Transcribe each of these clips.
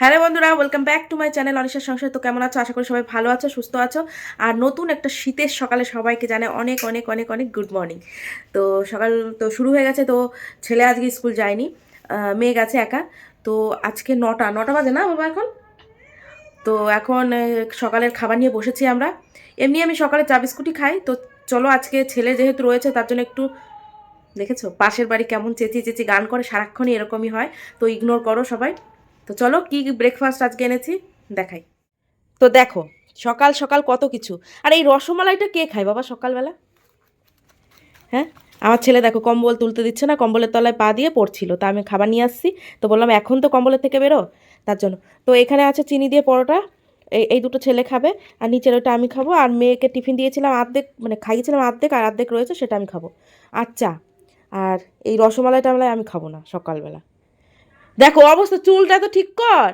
Hello বন্ধুরা welcome back to my channel অনিশার সংসার। তো কেমন আছো? আশা করি সবাই ভালো আছো, সুস্থ আছো। আর নতুন একটা শীতের সকালে সবাইকে জানে অনেক অনেক অনেক অনেক গুড মর্নিং তো সকাল তো শুরু হয়ে গেছে, তো ছেলে আজকে স্কুল যায়নি মেয়ে গেছে একা। তো আজকে নটা নটা বাজে না বাবা এখন? তো এখন সকালের খাবার নিয়ে বসেছি আমরা। এমনি আমি সকালে চা বিস্কুটই খাই। তো চলো আজকে ছেলে যেহেতু রয়েছে, তার জন্য একটু দেখেছ, পাশের বাড়ি কেমন চেঁচিয়ে চেঁচিয়ে গান করে, সারাক্ষণই এরকমই হয়। তো ইগনোর করো সবাই। তো চলো কি ব্রেকফাস্ট আজকে এনেছি? দেখাই। তো দেখো, সকাল সকাল কত কিছু। আর এই রসমালাইটা কে খায়? বাবা, সকালবেলা? হ্যাঁ? আমার ছেলে দেখো, কম্বল তুলতে দিচ্ছে না, কম্বলের তলায় পা দিয়ে পড়ছিল। তা আমি খাবার নিয়ে আসছি। তো বললাম, এখন তো কম্বলের থেকে বেরো? তার জন্য। তো এখানে আছে চিনি দিয়ে পরোটা। এই এই দুটো ছেলে খাবে। আর নিচের ওটা আমি খাব। আর মেয়েকে টিফিন দিয়েছিলাম অর্ধেক মানে খাইয়েছিলাম আর্ধেক, আর অর্ধেক রয়েছে, সেটা আমি খাব। আর চা। আর এই রসমালাই টমলাই আমি খাব না সকালবেলা। দেখো অবস্থা চুলটা তো ঠিক কর।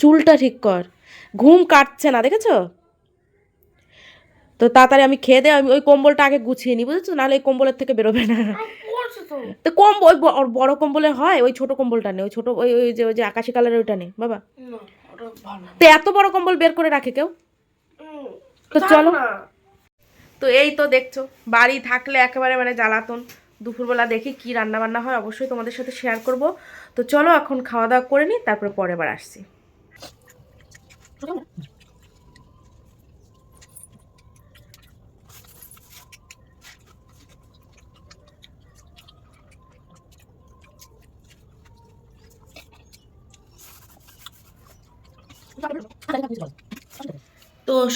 চুলটা ঠিক কর। ঘুম কাটছে না দেখেছ? তো তাড়াতাড়ি আমি খেয়ে দে আমি ওই কম্বলটা আগে গুছিয়ে নিই বুঝেছ? নাহলে এই কম্বলের থেকে বেরোবে না। তো। কম্বল ওই বড় কম্বলে হয় ওই ছোট কম্বলটা নেই ওই ছোট ওই ওই যে ওই যে আকাশি কালারের ওইটা নেই বাবা। তো এত বড় কম্বল বের করে রাখে কেউ? তো চলো। তো এই তো দেখছ বাড়ি থাকলে একেবারে মানে জ্বালাতন। দুপুরবেলা দেখি কি রান্না বান্না হয় অবশ্যই তোমাদের সাথে শেয়ার করব। তো চলো এখন খাওয়া দাওয়া করে নিই, তারপরে পরে বার আসছি। তো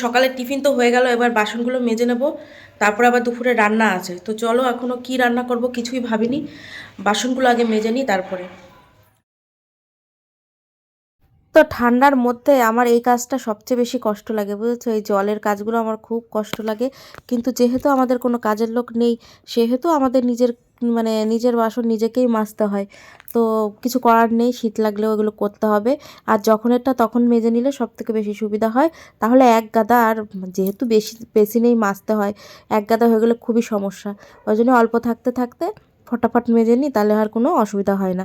সকালের টিফিন তো হয়ে গেল, এবার বাসনগুলো মেজে নেব। তারপর আবার দুপুরে রান্না আছে। তো চলো এখনও কি রান্না করব কিছুই ভাবিনি। বাসনগুলো আগে মেজে নিই, তারপরে। তো ঠান্ডার মধ্যে আমার এই কাজটা সবচেয়ে বেশি কষ্ট লাগে, বুঝেছ? এই জলের কাজগুলো আমার খুব কষ্ট লাগে। কিন্তু যেহেতু আমাদের কোনো কাজের লোক নেই, সেহেতু আমাদের নিজের মানে নিজের বাসন নিজেকেই মাজতে হয়। তো কিছু করার নেই, শীত লাগলেও এগুলো করতে হবে। আর যখন এটা তখন মেজে নিলে সব থেকে বেশি সুবিধা হয়। তাহলে এক গাদা আর যেহেতু বেশি বেশি নেই মাজতে হয়, এক গাদা হয়ে গেলে খুবই সমস্যা। ওই জন্য অল্প থাকতে থাকতে ফটাফট মেজে নিই, তাহলে আর কোনো অসুবিধা হয় না।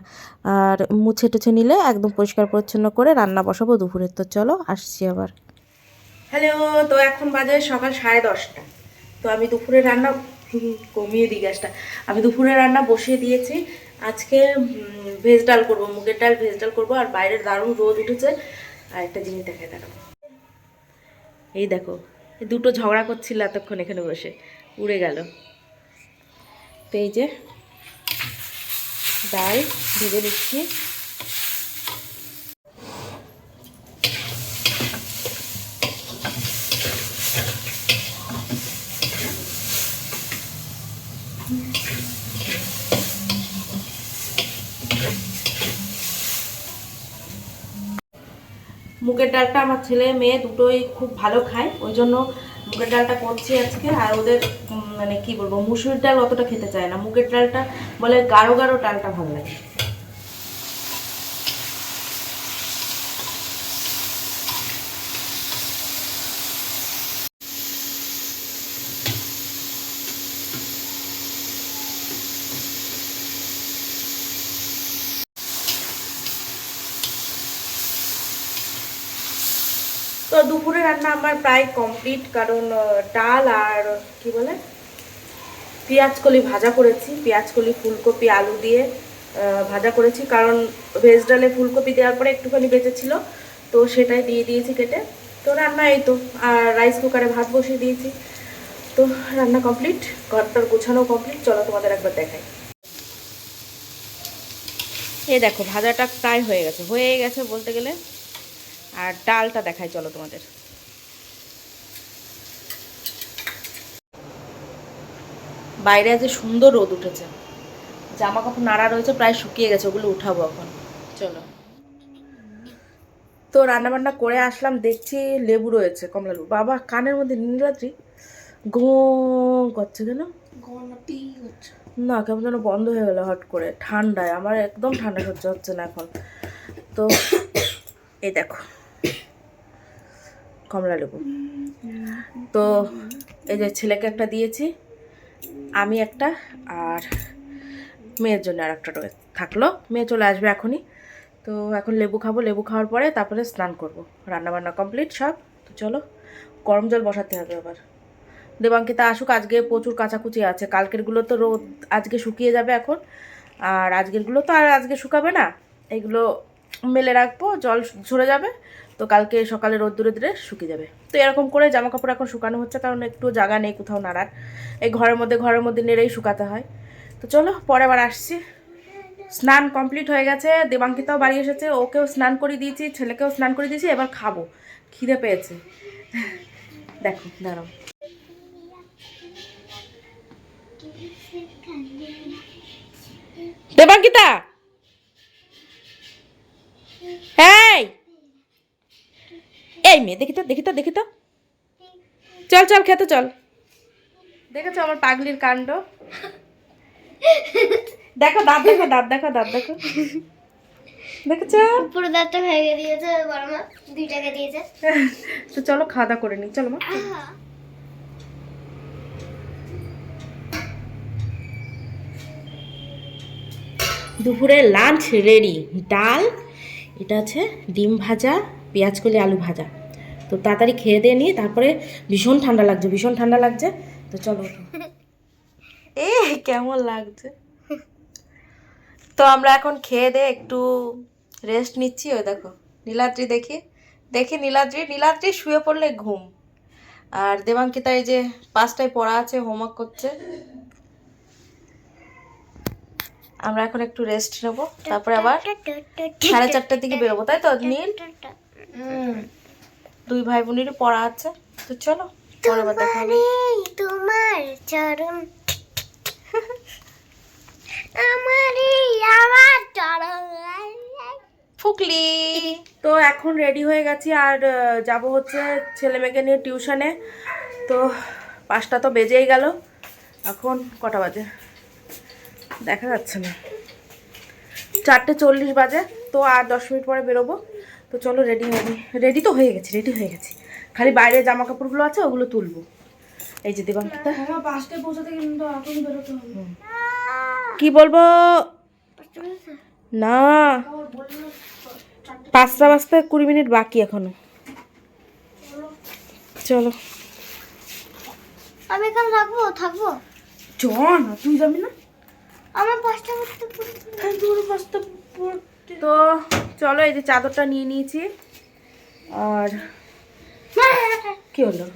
আর মুছে টুছে নিলে একদম পরিষ্কার পরিচ্ছন্ন করে রান্না বসাবো দুপুরের তো চলো, আসছি আবার। হ্যালো তো এখন বাজে সকাল সাড়ে দশটা। তো আমি দুপুরে রান্না কমিয়ে দিই গ্যাসটা। আমি দুপুরে রান্না বসিয়ে দিয়েছি। আজকে ভেজ ডাল করব, মুগের ডাল, ভেজ ডাল করব, আর বাইরের দারুণ রোদ উঠেছে। আর একটা জিনিস দেখায় দাঁড়াবো এই দেখো দুটো ঝগড়া করছিল এতক্ষণ এখানে বসে। উড়ে গেল। তো এই যে, ডাল ভেজে নিচ্ছি। মুগের ডালটা আমার ছেলে মেয়ে দুটোই খুব ভালো খায়, ওই জন্য মুগের ডালটা করছি আজকে। আর ওদের মানে কি বলব মুসুরির ডাল অতটা খেতে চায় না। মুগের ডালটা বলে গাঢ় গাঢ় ডালটা ভালো লাগে। তো দুপুরে রান্না আমার প্রায় কমপ্লিট কারণ ডাল আর, কি বলে? পেঁয়াজ কলি ভাজা করেছি। পেঁয়াজ কলি, ফুলকপি, আলু দিয়ে ভাজা করেছি। কারণ ভেজ ডালে ফুলকপি দেওয়ার পরে একটুখানি বেঁচেছিল তো সেটাই দিয়ে দিয়েছি কেটে। তো রান্না এই তো, আর রাইস কুকারে ভাত বসিয়ে দিয়েছি। তো রান্না কমপ্লিট ঘরটার গোছানো কমপ্লিট চলো তোমাদের একবার দেখাই। এ দেখো, ভাজাটা প্রায় হয়ে গেছে। হয়ে গেছে বলতে গেলে আর ডালটা দেখাই চলো তোমাদের। বাইরে আজ সুন্দর রোদ উঠেছে। জামা কাপড় নাড়া রয়েছে প্রায় শুকিয়ে গেছে ওগুলো উঠাবো এখন। চলো। তো রান্না বান্না করে আসলাম দেখছি লেবু রয়েছে কমলা লেবু। বাবা কানের মধ্যে নীলরাত্রি? গো করছে কেন? না কেমন যেন বন্ধ হয়ে গেলো হট করে। ঠান্ডায় আমার একদম ঠান্ডা সহ্য হচ্ছে না এখন। তো এই দেখো। কমলা লেবু। তো এই যে ছেলেকে একটা দিয়েছি, আমি একটা, আর মেয়ের জন্য আর একটা থাকল। মেয়ে চলে আসবে এখনই। তো এখন লেবু খাব, লেবু খাওয়ার পরে তারপরে স্নান করব। রান্না বান্না কমপ্লিট সব। তো চলো, গরম জল বসাতে হবে আবার। দেবাঙ্কিতা আসুক, আজকে প্রচুর কাচাকুচি আছে। কালকেরগুলো তো রোদ আজকে শুকিয়ে যাবে এখন। আর আজকেরগুলো তো আর আজকে শুকাবে না। এগুলো মেলে রাখব, জল ঝরে যাবে। তো কালকে সকালে রোদ দূরে দূরে শুকিয়ে যাবে। তো এরকম করে জামা কাপড় এখন শুকানো হচ্ছে, কারণ একটু জায়গা নেই কোথাও নাড়ার। এই ঘরের মধ্যে ঘরের মধ্যে নেড়েই শুকাতে হয়। তো চলো, পরে আবার আসছি। স্নান কমপ্লিট হয়ে গেছে, দেবাঙ্কিতাও বাড়ি এসেছে, ওকেও স্নান করে দিয়েছি, ছেলেকেও স্নান করে দিয়েছি, এবার খাব। খিদে পেয়েছে। দেখো, দাঁড়াও। দেবাঙ্কিতা! এই! এই মেয়ে দেখি তো দেখি তো দেখি তো। চল চল খেতে চল। দেখেছ আমার পাগলির কাণ্ড? দেখো দাঁত দেখো দাঁত দেখো দাঁত দেখো। দেখেছ? পুরো দাঁতটা ভেঙে দিয়েছে বড় মা দুই টাকা দিয়েছে। তো চলো খাওয়া দাওয়া করে নি। চলো মা দুপুরে লাঞ্চ রেডি ডাল এটা আছে ডিম ভাজা পেঁয়াজ কলি আলু ভাজা। তো তাড়াতাড়ি খেয়ে দিয়ে নিয়ে তারপরে ভীষণ ঠান্ডা লাগছে ভীষণ ঠান্ডা লাগছে। তো চলো। এ কেমন লাগছে? তো আমরা এখন খেয়ে দিয়ে একটু রেস্ট নিচ্ছি ওই দেখো নীলাদ্রি দেখি দেখি নীলাদ্রি নীলাদ্রি শুয়ে পড়লে ঘুম। আর দেবাঙ্কিতা এই যে পাঁচটায় পড়া আছে হোমওয়ার্ক করছে। আমরা এখন একটু রেস্ট নেব তারপরে আবার সাড়ে চারটার দিকে বেরোবো তাই তো নীল? দুই ভাই বোনেরই পড়া আছে। তো চলো পরে আবার দেখা হবে। তোমার চরণ। ফুকলি। তো এখন রেডি হয়ে গেছি আর যাব হচ্ছে ছেলে মেয়েকে নিয়ে টিউশনে তো পাঁচটা তো বেজেই গেল। এখন কটা বাজে? দেখা যাচ্ছে না। চারটে চল্লিশ বাজে। তো আর দশ মিনিট পরে বেরোবো। তো চলো রেডি হয়ে রেডি তো হয়ে গেছে রেডি হয়ে গেছি। খালি বাইরে জামা কাপড়গুলো আছে ওগুলো তুলবো। এই যে দেবাঙ্কিতা। পাঁচটায় পৌঁছাতে কিন্তু এখন বেরোতে হবে। কি বলব? না। পাঁচটা বাজতে কুড়ি মিনিট বাকি এখনও। চলো। আমি এখানে থাকব থাকব? চ না তুই যাবি না? আমার পাঁচটা করতে পাঁচটা তো চলো এই যে চাদরটা নিয়ে নিয়েছি। আর কি হলো।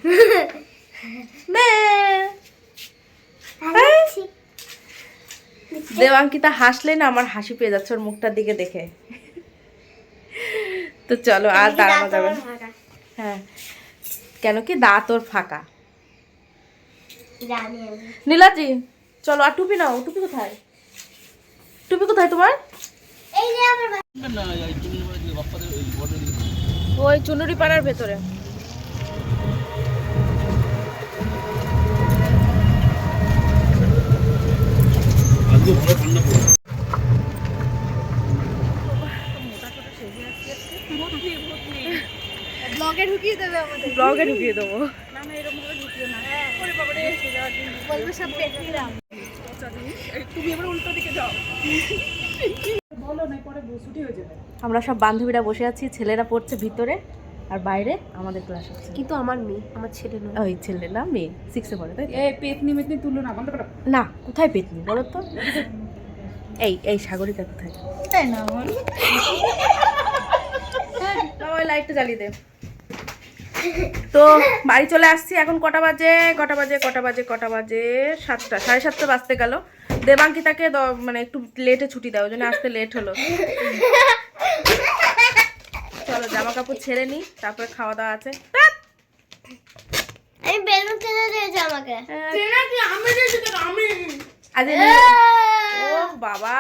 দেবাঙ্কিতা হাসলে না আমার হাসি পেয়ে যাচ্ছে ওর মুখটার দিকে দেখে। তো চলো আর দাঁড়ানো যাবে হ্যাঁ। কেন কি দাঁত ওর ফাঁকা? নীলাজি চলো আর টুপি নাও টুপি কোথায়? টুপি কোথায় তোমার? ওই চুনুরি পাড়ার ভেতরে। ব্লগে ঢুকিয়ে দেবে আমাদের। ব্লগে ঢুকিয়ে দেবো। বলব সব পেটনিরাম আমরা সব বান্ধবীরা বসে আছি ছেলেরা পড়ছে ভিতরে আর বাইরে আমাদের ক্লাস হচ্ছে। কিন্তু আমার মেয়ে আমার ছেলে নয়। ওই ছেলে না মেয়ে সিক্সে পড়ে তাই এ পেতনি মেতনি তুলো না বন্ধ করো। না কোথায় পেতনি বলো তো? এই এই সাগরিকা কোথায়? তাই না বল বাবা ওই লাইটটা জ্বালিয়ে দে। তো বাড়ি চলে আসছি এখন কটা বাজে? কটা বাজে কটা বাজে কটা বাজে সাতটা সাড়ে সাতটা বাজতে গেল। দেবাঙ্কিতাকে দ- মানে একটু লেটে ছুটি দেওয়া ওই জন্য আসতে লেট হলো। চলো জামা কাপড় ছেড়ে নিই তারপরে খাওয়া দাওয়া আছে। আমি বেলুন কিনে দিয়েছে আমাকে। আজ ও বাবা।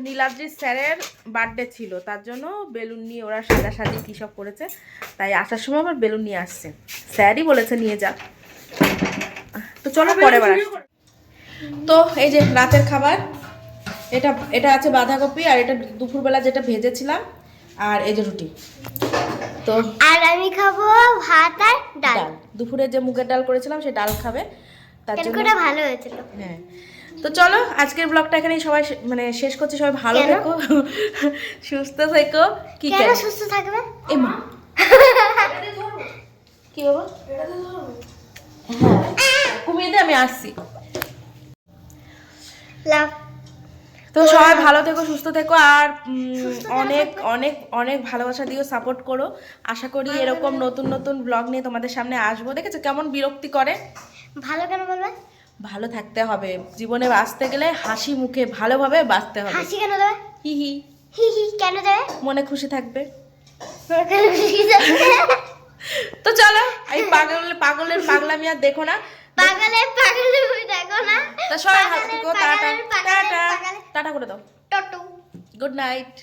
নীলাদ্রির স্যারের বার্থডে ছিল তার জন্য বেলুন নিয়ে ওরা সাজাসাজি কী সব করেছে তাই আসার সময় আবার বেলুন নিয়ে আসছে। স্যারই বলেছে নিয়ে যা। তো চলো পরে বার। তো এই যে রাতের খাবার এটা এটা আছে বাঁধাকপি আর এটা দুপুরবেলা যেটা ভেজেছিলাম আর এই যে রুটি। তো আর আমি খাব ভাত আর ডাল। দুপুরে যে মুগের ডাল করেছিলাম সে ডাল খাবে। তার জন্য তেলকুটা ভালো হয়েছিল হ্যাঁ। তো চলো আজকের ব্লগটা এখানেই সবাই মানে শেষ করছি সবাই ভালো? থেকো। সুস্থ থেকো। কি কেন কেন? সুস্থ থাকবে? এ মা। কি বাবা? হ্যাঁ কমিয়ে দে আমি আসছি। লাভ তো সবাই ভালো থেকো সুস্থ থেকো আর অনেক অনেক অনেক ভালোবাসা দিও সাপোর্ট করো। আশা করি এরকম নতুন নতুন ব্লগ নিয়ে তোমাদের সামনে আসব। দেখেছ কেমন বিরক্তি করে? ভালো কেন বলবে? ভালো থাকতে হবে। জীবনে বাঁচতে গেলে হাসি মুখে ভালোভাবে বাঁচতে হবে। হাসি কেন দেবে? হি হি। হি হি কেন দেবে? মনে খুশি থাকবে? তো চলো এই পাগল পাগলের পাগলামি আর দেখো না। পাগলে পাগলে দেখো না? তা সবাই ভালো থেকো টাটা টাটা টাটা করে দাও। টটু। Good night